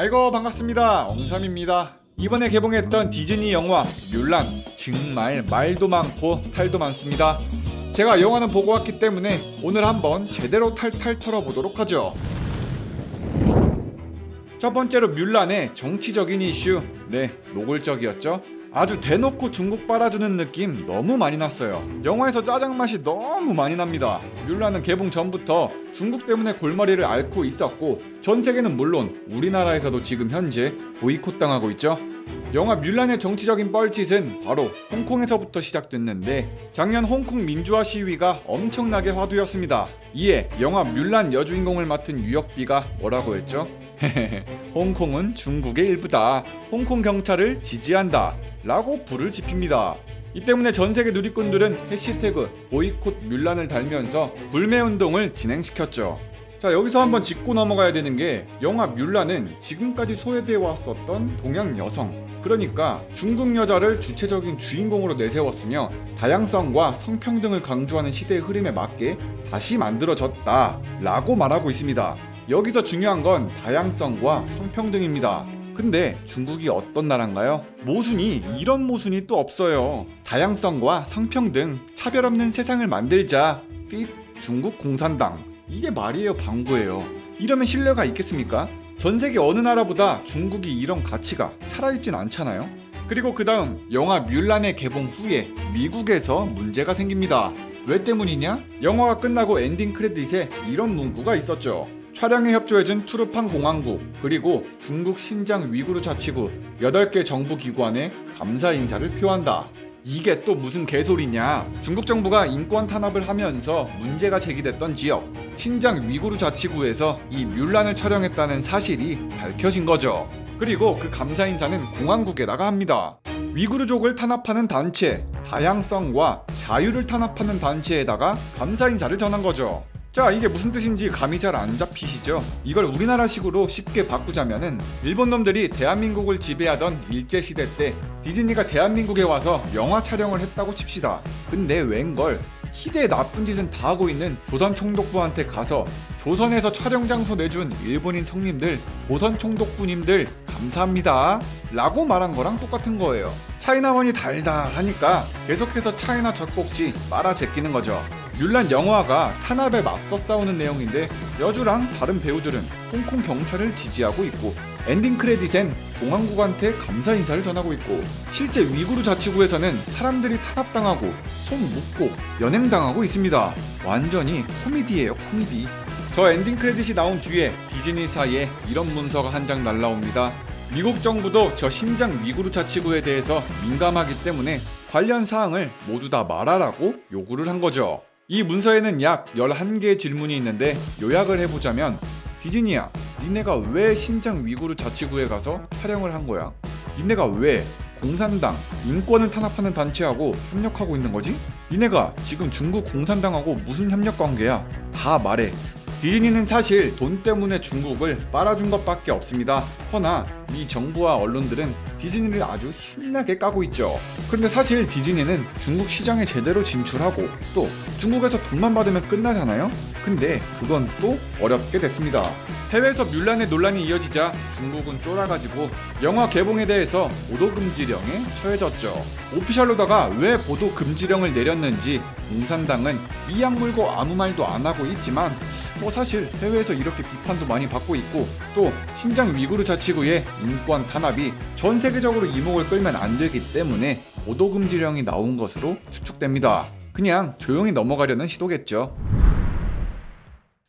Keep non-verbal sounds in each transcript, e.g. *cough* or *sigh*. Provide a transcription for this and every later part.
아이고 반갑습니다. 엉삼입니다. 이번에 개봉했던 디즈니 영화 뮬란 정말 말도 많고 탈도 많습니다. 제가 영화는 보고 왔기 때문에 오늘 한번 제대로 탈탈 털어보도록 하죠. 첫 번째로 뮬란의 정치적인 이슈. 네 노골적이었죠 아주 대놓고 중국 빨아주는 느낌 너무 많이 났어요. 영화에서 짜장 맛이 너무 많이 납니다. 뮬란은 개봉 전부터 중국 때문에 골머리를 앓고 있었고 전 세계는 물론 우리나라에서도 지금 현재 보이콧 당하고 있죠. 영화 뮬란의 정치적인 뻘짓은 바로 홍콩에서부터 시작됐는데 작년 홍콩 민주화 시위가 엄청나게 화두였습니다. 이에 영화 뮬란 여주인공을 맡은 유혁비가 뭐라고 했죠? *laughs* 홍콩은 중국의 일부다. 홍콩 경찰을 지지한다. 라고 불을 지핍니다. 이 때문에 전 세계 누리꾼들은 해시태그 보이콧 뮬란을 달면서 불매 운동을 진행시켰죠. 자 여기서 한번 짚고 넘어가야 되는 게 영화 뮬란은 지금까지 소외되어 왔었던 동양 여성. 그러니까 중국 여자를 주체적인 주인공으로 내세웠으며 다양성과 성평등을 강조하는 시대의 흐름에 맞게 다시 만들어졌다 라고 말하고 있습니다. 여기서 중요한 건 다양성과 성평등입니다. 근데 중국이 어떤 나라인가요? 모순이 이런 모순이 또 없어요. 다양성과 성평등 차별 없는 세상을 만들자. 핏 중국 공산당 이게 말이에요 방구예요. 이러면 신뢰가 있겠습니까? 전 세계 어느 나라보다 중국이 이런 가치가 살아있진 않잖아요. 그리고 그 다음 영화 뮬란의 개봉 후에 미국에서 문제가 생깁니다. 왜 때문이냐? 영화가 끝나고 엔딩 크레딧에 이런 문구가 있었죠. 촬영에 협조해준 투르팡 공항국 그리고 중국 신장 위구르 자치구 8개 정부 기관에 감사 인사를 표한다 이게 또 무슨 개소리냐? 중국 정부가 인권 탄압을 하면서 문제가 제기됐던 지역 신장 위구르 자치구에서 이 뮬란을 촬영했다는 사실이 밝혀진 거죠. 그리고 그 감사 인사는 공항국에다가 합니다. 위구르족을 탄압하는 단체, 다양성과 자유를 탄압하는 단체에다가 감사 인사를 전한 거죠. 자, 이게 무슨 뜻인지 감이 잘 안 잡히시죠? 이걸 우리나라식으로 쉽게 바꾸자면은 일본 놈들이 대한민국을 지배하던 일제 시대 때 디즈니가 대한민국에 와서 영화 촬영을 했다고 칩시다. 근데 웬걸 희대의 나쁜 짓은 다 하고 있는 조선 총독부한테 가서 조선에서 촬영 장소 내준 일본인 성님들, 조선 총독부님들 감사합니다. 라고 말한 거랑 똑같은 거예요. 차이나원이 달달하니까 계속해서 차이나 젖꼭지 빨아 제끼는 거죠. 뮬란 영화가 탄압에 맞서 싸우는 내용인데 여주랑 다른 배우들은 홍콩 경찰을 지지하고 있고 엔딩 크레딧엔 공항국한테 감사 인사를 전하고 있고 실제 위구르 자치구에서는 사람들이 탄압당하고 손 묶고 연행당하고 있습니다. 완전히 코미디예요 코미디. 저 엔딩 크레딧이 나온 뒤에 디즈니사에 이런 문서가 한 장 날라옵니다. 미국 정부도 저 신장 위구르 자치구에 대해서 민감하기 때문에 관련 사항을 모두 다 말하라고 요구를 한 거죠. 이 문서에는 약 11개의 질문이 있는데 요약을 해보자면 디즈니야, 니네가 왜 신장 위구르 자치구에 가서 촬영을 한 거야? 니네가 왜 공산당, 인권을 탄압하는 단체하고 협력하고 있는 거지? 니네가 지금 중국 공산당하고 무슨 협력 관계야? 다 말해. 디즈니는 사실 돈 때문에 중국을 빨아준 것밖에 없습니다. 허나 미 정부와 언론들은 디즈니를 아주 신나게 까고 있죠. 그런데 사실 디즈니는 중국 시장에 제대로 진출하고 또 중국에서 돈만 받으면 끝나잖아요. 근데 그건 또 어렵게 됐습니다. 해외에서 뮬란의 논란이 이어지자 중국은 쫄아가지고 영화 개봉에 대해서 보도 금지령에 처해졌죠. 오피셜로다가 왜 보도 금지령을 내렸는지 공산당은 이악 물고 아무 말도 안 하고 있지만 뭐 사실 해외에서 이렇게 비판도 많이 받고 있고 또 신장 위구르 자치구의 인권 탄압이 전 세계 적으로 이목을 끌면 안 되기 때문에 보도 금지령이 나온 것으로 추측됩니다. 그냥 조용히 넘어가려는 시도겠죠.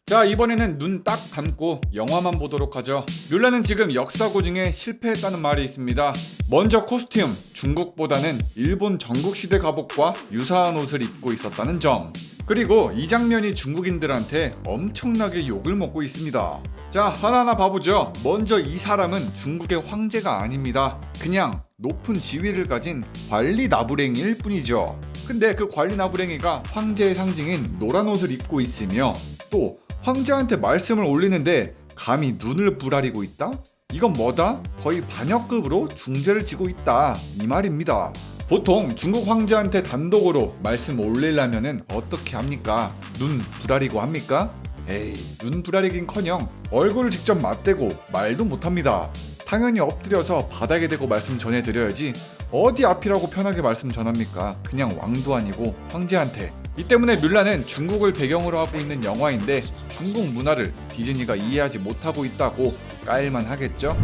자 이번에는 눈 딱 감고 영화만 보도록 하죠 뮬란은 지금 역사고 중에 실패했다는 말이 있습니다 먼저 코스튬 중국보다는 일본 전국시대 갑옷과 유사한 옷을 입고 있었다는 점 그리고 이 장면이 중국인들한테 엄청나게 욕을 먹고 있습니다 자 하나하나 봐보죠 먼저 이 사람은 중국의 황제가 아닙니다 그냥 높은 지위를 가진 관리 나부랭이일 뿐이죠 근데 그 관리 나부랭이가 황제의 상징인 노란 옷을 입고 있으며 또 황제한테 말씀을 올리는데 감히 눈을 부라리고 있다? 이건 뭐다? 거의 반역급으로 중죄를 지고 있다 이 말입니다. 보통 중국 황제한테 단독으로 말씀 올리려면은 어떻게 합니까? 눈 부라리고 합니까? 에이 눈 부라리긴커녕 얼굴을 직접 맞대고 말도 못합니다. 당연히 엎드려서 바닥에 대고 말씀 전해드려야지 어디 앞이라고 편하게 말씀 전합니까? 그냥 왕도 아니고 황제한테. 이 때문에 뮬란은 중국을 배경으로 하고 있는 영화인데 중국 문화를 디즈니가 이해하지 못하고 있다고 까일만 하겠죠?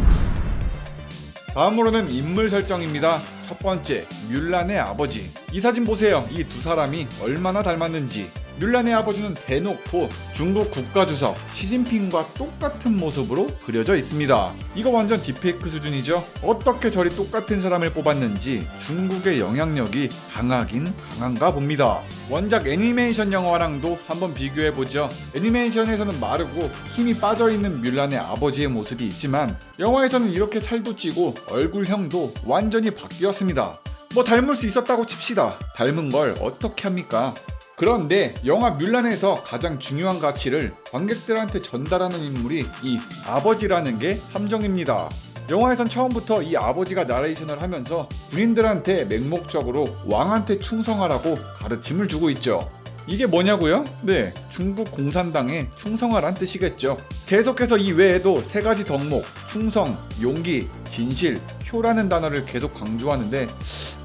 다음으로는 인물 설정입니다. 첫 번째, 뮬란의 아버지. 이 사진 보세요. 이 두 사람이 얼마나 닮았는지. 뮬란의 아버지는 대놓고 중국 국가주석 시진핑과 똑같은 모습으로 그려져 있습니다. 이거 완전 딥페이크 수준이죠? 어떻게 저리 똑같은 사람을 뽑았는지 중국의 영향력이 강하긴 강한가 봅니다. 원작 애니메이션 영화랑도 한번 비교해보죠. 애니메이션에서는 마르고 힘이 빠져있는 뮬란의 아버지의 모습이 있지만 영화에서는 이렇게 살도 찌고 얼굴형도 완전히 바뀌었습니다. 뭐 닮을 수 있었다고 칩시다. 닮은 걸 어떻게 합니까? 그런데 영화 뮬란에서 가장 중요한 가치를 관객들한테 전달하는 인물이 이 아버지라는 게 함정입니다. 영화에선 처음부터 이 아버지가 나레이션을 하면서 군인들한테 맹목적으로 왕한테 충성하라고 가르침을 주고 있죠. 이게 뭐냐고요? 네, 중국 공산당에 충성하란 뜻이겠죠. 계속해서 이 외에도 세 가지 덕목, 충성, 용기, 진실, 효라는 단어를 계속 강조하는데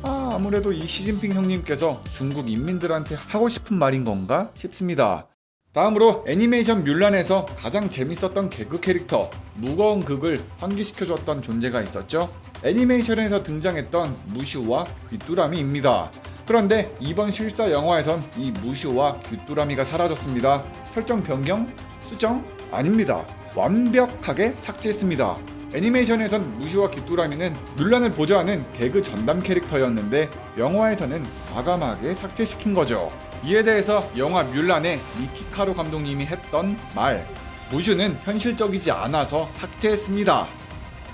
아, 아무래도 이 시진핑 형님께서 중국 인민들한테 하고 싶은 말인 건가 싶습니다. 다음으로 애니메이션 뮬란에서 가장 재밌었던 개그 캐릭터 무거운 극을 환기시켜줬던 존재가 있었죠. 애니메이션에서 등장했던 무슈와 귀뚜라미입니다. 그런데 이번 실사 영화에선 이 무슈와 귀뚜라미가 사라졌습니다. 설정 변경? 수정? 아닙니다. 완벽하게 삭제했습니다. 애니메이션에선 무슈와 귀뚜라미는 뮬란을 보좌하는 개그 전담 캐릭터였는데 영화에서는 과감하게 삭제시킨 거죠. 이에 대해서 영화 뮬란의 미키카루 감독님이 했던 말 무슈는 현실적이지 않아서 삭제했습니다.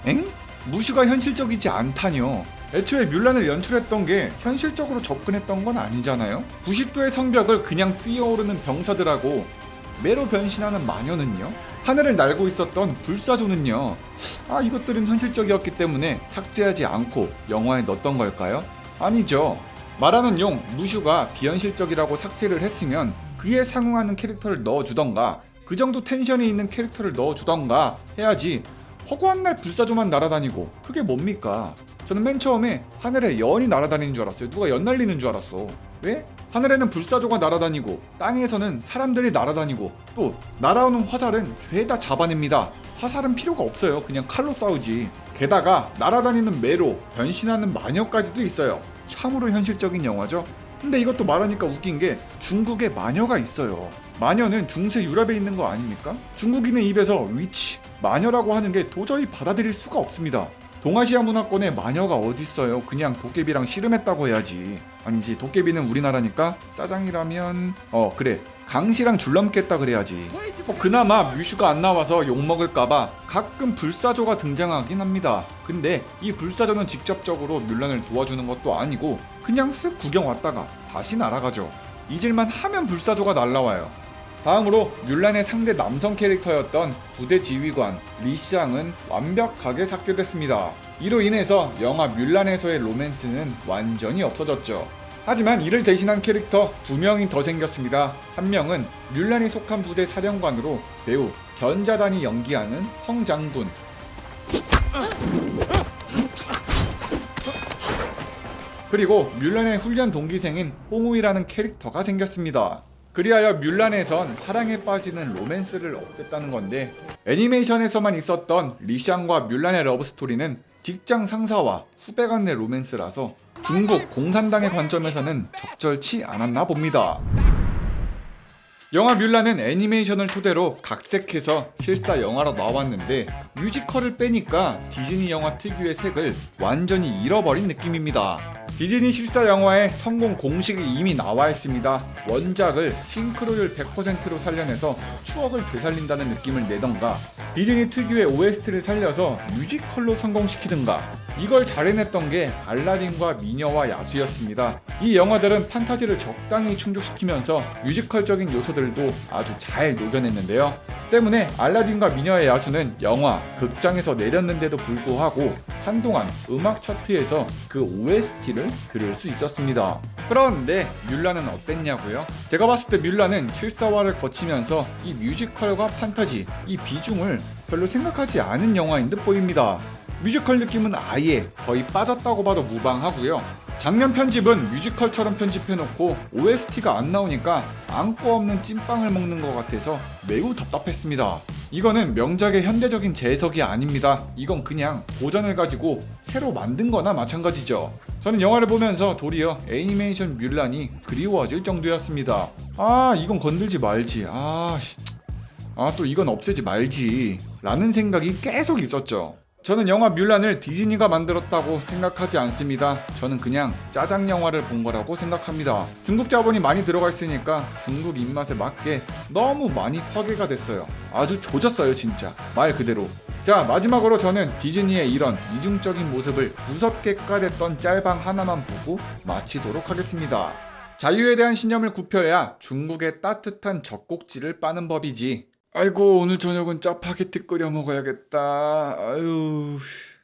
엥? 무슈가 현실적이지 않다뇨. 애초에 뮬란을 연출했던 게 현실적으로 접근했던 건 아니잖아요. 90도의 성벽을 그냥 뛰어오르는 병사들하고 매로 변신하는 마녀는요. 하늘을 날고 있었던 불사조는요. 아 이것들은 현실적이었기 때문에 삭제하지 않고 영화에 넣었던 걸까요? 아니죠. 말하는 용 무슈가 비현실적이라고 삭제를 했으면 그에 상응하는 캐릭터를 넣어주던가 그 정도 텐션이 있는 캐릭터를 넣어주던가 해야지 허구한 날 불사조만 날아다니고 그게 뭡니까? 저는 맨 처음에 하늘에 연이 날아다니는 줄 알았어요. 누가 연 날리는 줄 알았어. 왜? 하늘에는 불사조가 날아다니고 땅에서는 사람들이 날아다니고 또 날아오는 화살은 죄다 잡아냅니다. 화살은 필요가 없어요. 그냥 칼로 싸우지. 게다가 날아다니는 매로 변신하는 마녀까지도 있어요. 참으로 현실적인 영화죠. 근데 이것도 말하니까 웃긴 게 중국에 마녀가 있어요. 마녀는 중세 유럽에 있는 거 아닙니까? 중국인의 입에서 위치, 마녀라고 하는 게 도저히 받아들일 수가 없습니다. 동아시아 문화권에 마녀가 어딨어요? 그냥 도깨비랑 씨름했다고 해야지. 아니지, 도깨비는 우리나라니까 짜장이라면 어 그래 강시랑 줄넘겠다 그래야지. 어, 그나마 뮤슈가 안 나와서 욕 먹을까봐 가끔 불사조가 등장하긴 합니다. 근데 이 불사조는 직접적으로 뮬란을 도와주는 것도 아니고 그냥 쓱 구경 왔다가 다시 날아가죠. 잊을만 하면 불사조가 날라와요. 다음으로 뮬란의 상대 남성 캐릭터였던 부대 지휘관 리샹은 완벽하게 삭제됐습니다. 이로 인해서 영화 뮬란에서의 로맨스는 완전히 없어졌죠. 하지만 이를 대신한 캐릭터 두 명이 더 생겼습니다. 한 명은 뮬란이 속한 부대 사령관으로 배우 견자단이 연기하는 헝장군. 그리고 뮬란의 훈련 동기생인 홍우이라는 캐릭터가 생겼습니다. 그리하여 뮬란에선 사랑에 빠지는 로맨스를 없앴다는 건데 애니메이션에서만 있었던 리샹과 뮬란의 러브스토리는 직장 상사와 후배 간의 로맨스라서 중국 공산당의 관점에서는 적절치 않았나 봅니다. 영화 뮬란은 애니메이션을 토대로 각색해서 실사 영화로 나왔는데 뮤지컬을 빼니까 디즈니 영화 특유의 색을 완전히 잃어버린 느낌입니다. 디즈니 실사 영화의 성공 공식이 이미 나와 있습니다. 원작을 싱크로율 100%로 살려내서 추억을 되살린다는 느낌을 내던가 디즈니 특유의 OST를 살려서 뮤지컬로 성공시키든가 이걸 잘 해냈던 게 알라딘과 미녀와 야수였습니다. 이 영화들은 판타지를 적당히 충족시키면서 뮤지컬적인 요소들도 아주 잘 녹여냈는데요. 때문에 알라딘과 미녀의 야수는 영화, 극장에서 내렸는데도 불구하고 한동안 음악 차트에서 그 OST를 들을 수 있었습니다. 그런데 뮬라는 어땠냐고요? 제가 봤을 때 뮬라는 실사화를 거치면서 이 뮤지컬과 판타지, 이 비중을 별로 생각하지 않은 영화인 듯 보입니다. 뮤지컬 느낌은 아예 거의 빠졌다고 봐도 무방하고요. 작년 편집은 뮤지컬처럼 편집해놓고 OST가 안 나오니까 안고 없는 찐빵을 먹는 것 같아서 매우 답답했습니다. 이거는 명작의 현대적인 재해석이 아닙니다. 이건 그냥 고전을 가지고 새로 만든 거나 마찬가지죠. 저는 영화를 보면서 도리어 애니메이션 뮬란이 그리워질 정도였습니다. 아, 이건 건들지 말지. 아, 씨. 아, 또 이건 없애지 말지. 라는 생각이 계속 있었죠. 저는 영화 뮬란을 디즈니가 만들었다고 생각하지 않습니다. 저는 그냥 짜장 영화를 본 거라고 생각합니다. 중국 자본이 많이 들어가 있으니까 중국 입맛에 맞게 너무 많이 파괴가 됐어요. 아주 조졌어요, 진짜. 말 그대로. 자, 마지막으로 저는 디즈니의 이런 이중적인 모습을 무섭게 까댔던 짤방 하나만 보고 마치도록 하겠습니다. 자유에 대한 신념을 굽혀야 중국의 따뜻한 젖꼭지를 빠는 법이지. 아이고 오늘 저녁은 짜파게티 끓여 먹어야겠다. 아유.